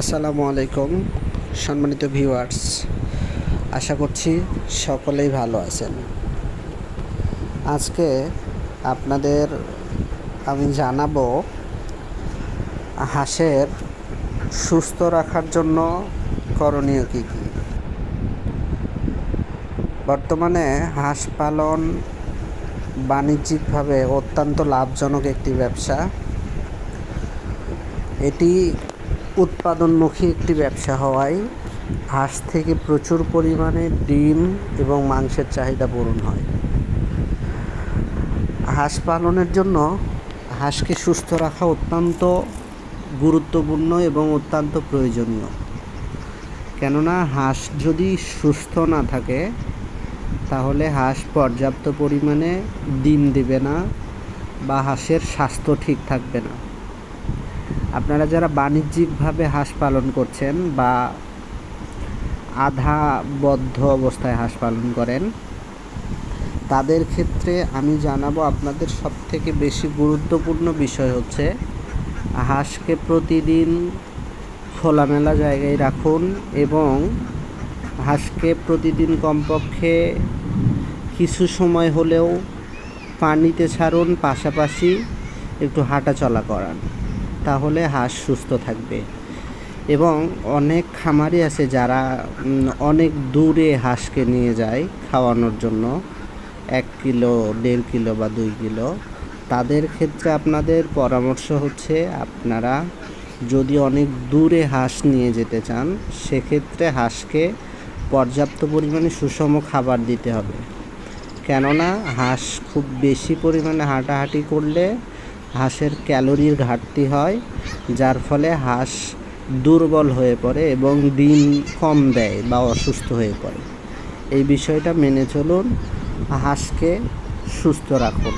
আসসালামু আলাইকুম, সম্মানিত ভিউয়ার্স। আশা করছি সকলেই ভালো আছেন। আজকে আপনাদের আমি জানাব হাঁসের সুস্থ রাখার জন্য করণীয় কী কী। বর্তমানে হাঁস পালন বাণিজ্যিকভাবে অত্যন্ত লাভজনক একটি ব্যবসা। এটি উৎপাদনমুখী একটি ব্যবসা হওয়ায় হাঁস থেকে প্রচুর পরিমাণে ডিম এবং মাংসের চাহিদা পূরণ হয়। হাঁস পালনের জন্য হাঁসকে সুস্থ রাখা অত্যন্ত গুরুত্বপূর্ণ এবং অত্যন্ত প্রয়োজনীয়। কেননা হাঁস যদি সুস্থ না থাকে, তাহলে হাঁস পর্যাপ্ত পরিমাণে ডিম দেবে না বা হাঁসের স্বাস্থ্য ঠিক থাকবে না। আপনারা যারা বাণিজ্যিকভাবে হাঁস পালন করছেন বা আধা বদ্ধ অবস্থায় হাঁস পালন করেন, তাদের ক্ষেত্রে আমি জানাব আপনাদের সবথেকে বেশি গুরুত্বপূর্ণ বিষয় হচ্ছে হাঁসকে প্রতিদিন খোলামেলা জায়গায় রাখুন এবং হাঁসকে প্রতিদিন কমপক্ষে কিছু সময় হলেও পানিতে ছাড়ুন, পাশাপাশি একটু হাঁটা চলা করান। তাহলে হাঁস সুস্থ থাকবে। এবং অনেক খামারি আছে যারা অনেক দূরে হাঁসকে নিয়ে যায় খাওয়ানোর জন্য। এক কিলো, দেড় কিলো বা দুই কিলো। তাদের ক্ষেত্রে আপনাদের পরামর্শ হচ্ছে আপনারা যদি অনেক দূরে হাঁস নিয়ে যেতে চান, সেক্ষেত্রে হাঁসকে পর্যাপ্ত পরিমাণে সুষম খাবার দিতে হবে। কেননা হাঁস খুব বেশি পরিমাণে হাঁটাহাঁটি করলে হাঁসের ক্যালোরির ঘাটতি হয়, যার ফলে হাঁস দুর্বল হয়ে পড়ে এবং ডিম কম দেয় বা অসুস্থ হয়ে পড়ে। এই বিষয়টা মেনে চলুন, হাঁসকে সুস্থ রাখুন।